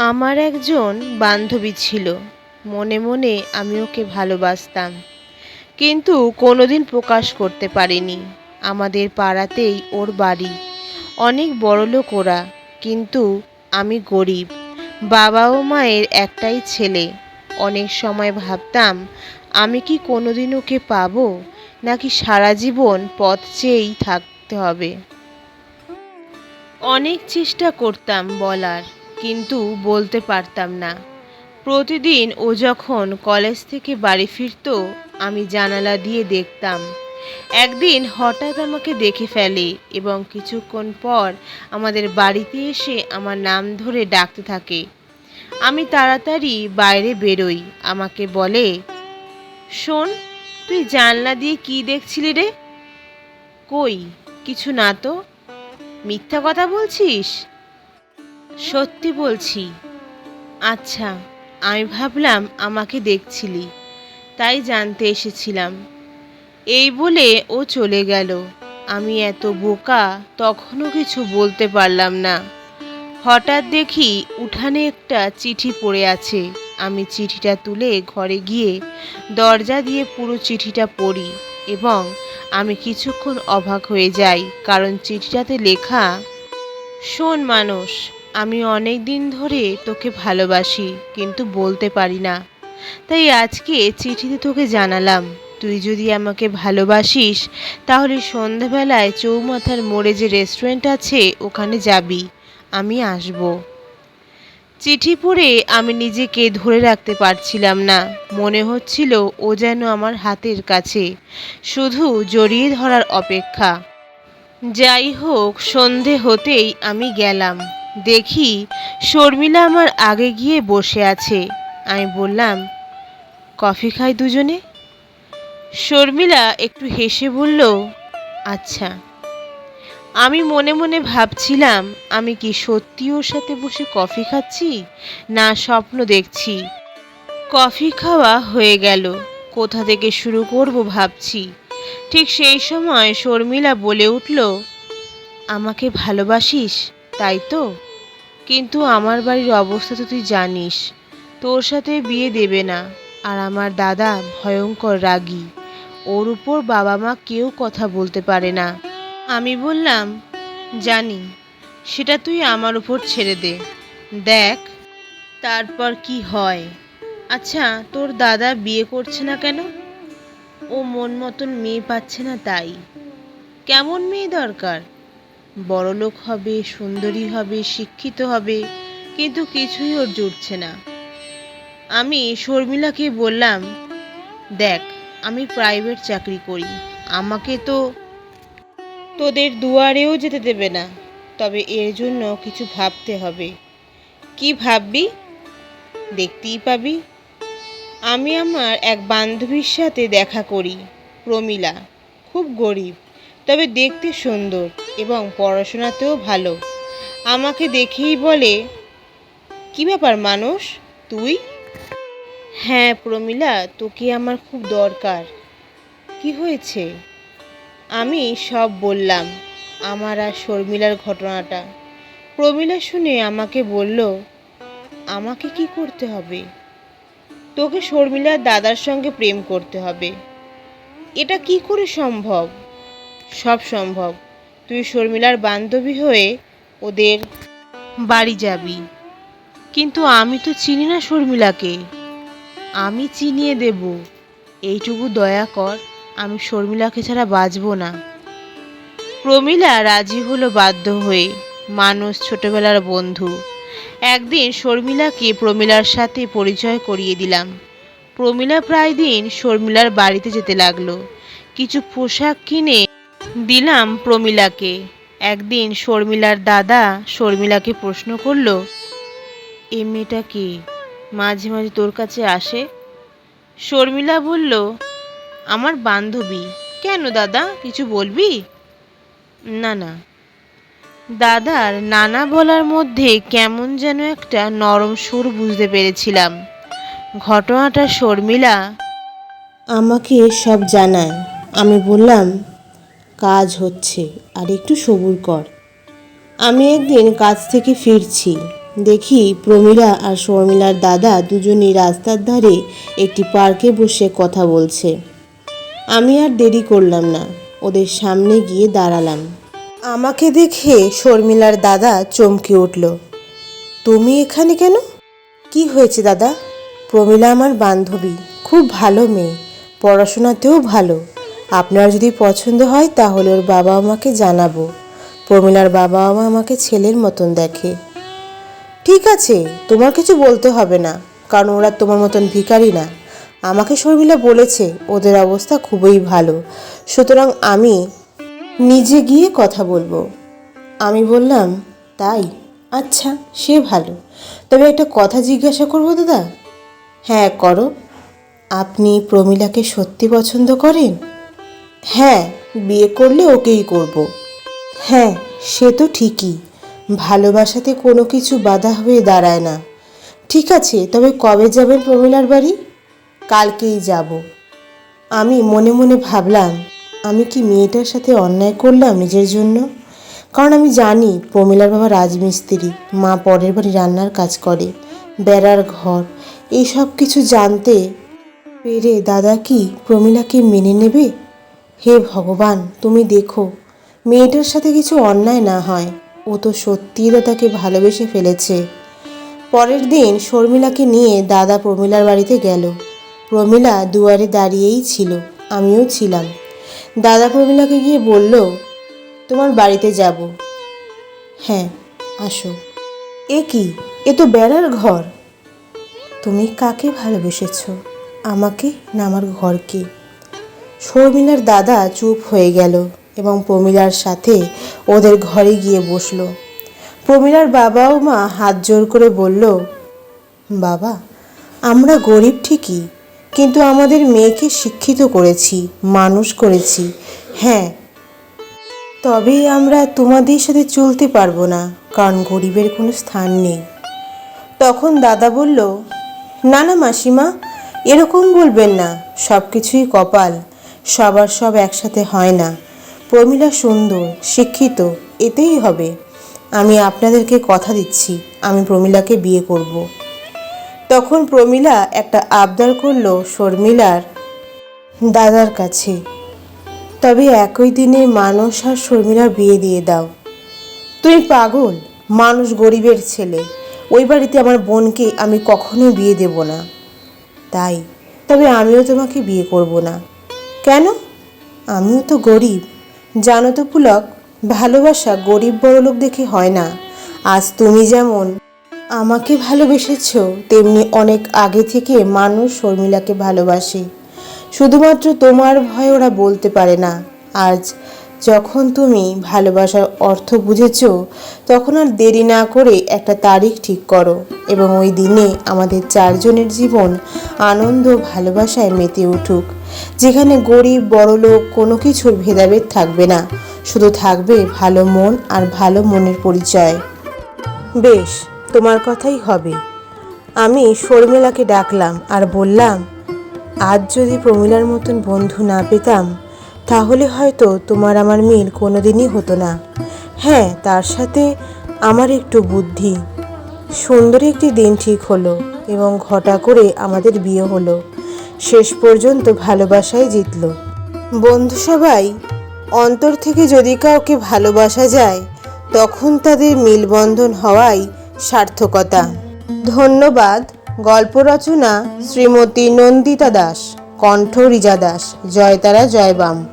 আমার একজন বান্ধবী ছিল। মনে মনে আমি ওকে ভালোবাসতাম। কিন্তু কোনোদিন প্রকাশ করতে পারিনি। আমাদের পাড়াতেই ওর বাড়ি। অনেক বড়লোক ওরা, কিন্তু আমি গরিব। বাবা ও মায়ের একটাই ছেলে। অনেক সময় ভাবতাম, আমি কি কোনোদিন ওকে পাবো? নাকি সারা জীবন পথ চেয়েই থাকতে হবে? অনেক চেষ্টা করতাম বলার। কিন্তু বলতে পারতাম না। প্রতিদিন ও যখন কলেজ থেকে বাড়ি ফিরতো, আমি জানালা দিয়ে দেখতাম। একদিন হঠাৎ আমাকে দেখে ফেলে এবং কিছুক্ষণ পর আমাদের বাড়িতে এসে আমার নাম ধরে ডাকতে থাকে। আমি তাড়াতাড়ি বাইরে বেরোই। আমাকে বলে, শোন, তুই জানলা দিয়ে কি দেখছিলি রে? কই, কিছু না তো। মিথ্যা কথা বলছিস? সত্যি বলছি। আচ্ছা আমি ভাবলাম আমাকে দেখছিলি, তাই জানতে এসেছিলাম। এই বলে ও চলে গেল। আমি এত বোকা, তখনও কিছু বলতে পারলাম না। হঠাৎ দেখি উঠানে একটা চিঠি পড়ে আছে। আমি চিঠিটা তুলে ঘরে গিয়ে দরজা দিয়ে পুরো চিঠিটা পড়ি এবং আমি কিছুক্ষণ অবাক হয়ে যাই, কারণ চিঠিটাতে লেখা, শোন মানুষ আমি অনেক দিন ধরে তোকে ভালোবাসি, কিন্তু বলতে পারি না। তাই আজকে চিঠিতে তোকে জানালাম, তুই যদি আমাকে ভালোবাসিস, তাহলে সন্ধ্যাবেলায় চৌমাথার মোড়ে যে রেস্টুরেন্ট আছে, ওখানে যাবি। আমি আসব। চিঠি পড়ে আমি নিজেকে ধরে রাখতে পারছিলাম না। মনে হচ্ছিল ও যেন আমার হাতের কাছে, শুধু জড়িয়ে ধরার অপেক্ষা। যাই হোক, সন্ধে হতেই আমি গেলাম। দেখি শর্মিলা আমার আগে গিয়ে বসে আছে। আমি বললাম, কফি খাই দুজনে? শর্মিলা একটু হেসে বলল আচ্ছা। আমি মনে মনে ভাবছিলাম, আমি কি সত্যি ওর সাথে বসে কফি খাচ্ছি না স্বপ্ন দেখছি। কফি খাওয়া হয়ে গেল, কোথা থেকে শুরু করব ভাবছি। ঠিক সেই সময় শর্মিলা বলে উঠল, আমাকে ভালোবাসিস, তাই তো? কিন্তু আমার বাড়ির অবস্থা তো তুই জানিস। তোর সাথে বিয়ে দেবে না, আর আমার দাদা ভয়ঙ্কর রাগী। ওর উপর বাবা মা কেউ কথা বলতে পারে না। আমি বললাম, জানি, সেটা তুই আমার উপর ছেড়ে দে। দেখ, তারপর কি হয়? আচ্ছা তোর দাদা বিয়ে করছে না কেন? ও মন মতন মেয়ে পাচ্ছে না তাই। কেমন মেয়ে দরকার? বড়লোক হবে, সুন্দরী হবে, শিক্ষিত হবে, কিন্তু কিছুই ওর জুটছে না। আমি শর্মিলাকে বললাম, দেখ, আমি প্রাইভেট চাকরি করি, আমাকে তো তোদের দুয়ারেও যেতে দেবে না, তবে এর জন্য কিছু ভাবতে হবে। কি ভাববি? দেখতেই পাবি। আমি আমার এক বান্ধবীর সাথে দেখা করি, প্রমিলা, খুব গরিব। তবে দেখতে সুন্দর এবং পড়াশোনাতেও ভালো। আমাকে দেখেই বলে, কি ব্যাপার মানুষ? তুই? হ্যাঁ প্রমিলা, তোকে আমার খুব দরকার। কি হয়েছে? আমি সব বললাম, আমার আর শর্মিলার ঘটনাটা। প্রমিলা শুনে আমাকে বলল, আমাকে কি করতে হবে? তোকে শর্মিলার দাদার সঙ্গে প্রেম করতে হবে। এটা কি করে সম্ভব? সব সম্ভব। তুই শর্মিলার বান্ধবী হয়ে ওদের বাড়ি যাবি। কিন্তু আমি তো চিনি না শর্মিলাকে। আমি চিনিয়ে দেব। এইটুকু দয়া কর, আমি শর্মিলাকে ছাড়া বাঁচবো না। প্রমিলা রাজি হলো বাধ্য হয়ে মানুষ ছোটবেলার বন্ধু। একদিন শর্মিলাকে প্রমিলার সাথে পরিচয় করিয়ে দিলাম। প্রমিলা প্রায় দিন শর্মিলার বাড়িতে যেতে লাগল। কিছু পোশাক কিনে দিলাম প্রমিলাকে। একদিন শর্মিলার দাদা শর্মিলাকে প্রশ্ন করল, এ মেয়েটা কে? মাঝে মাঝে তোর কাছে আসে? শর্মিলা বলল, আমার বান্ধবী। কেন দাদা, কিছু বলবি? না না। দাদার নানা বলার মধ্যে কেমন যেন একটা নরম সুর বুঝতে পেরেছিলাম। ঘটনাটা শর্মিলা, আমাকে সব জানায়। আমি বললাম কাজ হচ্ছে, আর একটু সবুর কর। আমি একদিন কাজ থেকে ফিরছি। দেখি প্রমীলা আর শর্মিলার দাদা দুজনেই রাস্তার ধারে একটি পার্কে বসে কথা বলছে। আমি আর দেরি করলাম না, ওদের সামনে গিয়ে দাঁড়ালাম। আমাকে দেখে শর্মিলার দাদা চমকে উঠল। তুমি এখানে কেন? কি হয়েছে দাদা? প্রমীলা আমার বান্ধবী, খুব ভালো মেয়ে, পড়াশোনাতেও ভালো। আপনার যদি পছন্দ হয়, তাহলে ওর বাবা আমাকে জানাব। প্রমিলার বাবা মা আমাকে ছেলের মতন দেখে। ঠিক আছে, তোমার কিছু বলতে হবে না, কারণ ওরা তোমার মতন ভিখারি না। আমাকে শর্মিলা বলেছে, ওদের অবস্থা খুবই ভালো। সুতরাং আমি নিজে গিয়ে কথা বলব। আমি বললাম, তাই? আচ্ছা সে ভালো। তবে একটা কথা জিজ্ঞাসা করব দাদা? হ্যাঁ করো। আপনি প্রমিলাকে সত্যি পছন্দ করেন? হ্যাঁ বিয়ে করলে ওকেই করব। হ্যাঁ সে তো ঠিকই। ভালোবাসাতে কোনো কিছু বাধা হয়ে দাঁড়ায় না। ঠিক আছে, তবে কবে যাবেন প্রমিলার বাড়ি? কালকেই যাব। আমি মনে মনে ভাবলাম, আমি কি মেয়েটার সাথে অন্যায় করলাম নিজের জন্য? কারণ আমি জানি প্রমিলার বাবা রাজমিস্ত্রি, মা পরের বাড়ি রান্নার কাজ করে, বেড়ার ঘর, এই সব কিছু জানতে পেরে দাদা কি প্রমীলাকে মেনে নেবে? হে ভগবান, তুমি দেখো, মেয়েটার সাথে কিছু অন্যায় না হয়। ও তো সত্যিই দাদাকে ভালোবেসে ফেলেছে। পরের দিন শর্মিলাকে নিয়ে দাদা প্রমিলার বাড়িতে গেল। প্রমিলা দুয়ারে দাঁড়িয়েই ছিল, আমিও ছিলাম। দাদা প্রমিলাকে গিয়ে বলল, তোমার বাড়িতে যাব। হ্যাঁ আসো। এ কি? এ তো বেড়ার ঘর। তুমি কাকে ভালোবেসেছ? আমাকে না আমার ঘরকে? শর্মিলার দাদা চুপ হয়ে গেল এবং প্রমিলার সাথে ওদের ঘরে গিয়ে বসল। প্রমিলার বাবা ও মা হাত জোর করে বলল, বাবা, আমরা গরিব ঠিকই, কিন্তু আমাদের মেয়েকে শিক্ষিত করেছি, মানুষ করেছি হ্যাঁ। তবে আমরা তোমাদের সাথে চলতে পারব না, কারণ গরিবের কোনো স্থান নেই। তখন দাদা বলল, না না, মাসিমা, এরকম বলবেন না সব কিছুই কপাল। সবার সব একসাথে হয় না। প্রমীলা সুন্দর, শিক্ষিত, এতেই হবে। আমি আপনাদেরকে কথা দিচ্ছি, আমি প্রমীলাকে বিয়ে করব। তখন প্রমীলা একটা আবদার করল শর্মিলার দাদার কাছে, তবে একই দিনে মানুষ আর শর্মিলার বিয়ে দিয়ে দাও। তুমি পাগল, মানুষ গরিবের ছেলে, ওই বাড়িতে আমার বোনকে আমি কখনোই বিয়ে দেব না। তাই, তবে আমিও তোমাকে বিয়ে করব না। কেন? আমিও তো গরিব। জানো তো পুলক, ভালোবাসা গরিব বড়লোক দেখে হয় না। আজ তুমি যেমন আমাকে ভালোবেসেছ, তেমনি অনেক আগে থেকে মানুষ শর্মিলাকে ভালোবাসে। শুধুমাত্র তোমার ভয় ওরা বলতে পারে না। আজ যখন তুমি ভালোবাসার অর্থ বুঝেছ, তখন আর দেরি না করে একটা তারিখ ঠিক করো এবং ওই দিনে আমাদের চারজনের জীবন আনন্দ ভালোবাসায় মেতে উঠুক। যেখানে গরিব বড়লোক কোনো কিছুর ভেদাভেদ থাকবে না। শুধু থাকবে ভালো মন আর ভালো মনের পরিচয়। বেশ, তোমার কথাই হবে। আমি শর্মিলাকে ডাকলাম আর বললাম, আজ যদি প্রমিলার মতন বন্ধু না পেতাম, তাহলে হয়তো তোমার আমার মিল কোনোদিনই হতো না। হ্যাঁ তার সাথে আমার একটু বুদ্ধি। সুন্দর একটি দিন ঠিক হলো এবং ঘটা করে আমাদের বিয়ে হলো। শেষ পর্যন্ত ভালোবাসায় জিতল। বন্ধু সবাই, অন্তর থেকে যদি কাউকে ভালোবাসা যায়, তখন তাদের মিলবন্ধন হওয়াই সার্থকতা। ধন্যবাদ, গল্প রচনা শ্রীমতী নন্দিতা দাস, কণ্ঠ রিজা দাস, জয়তারা জয়বাম।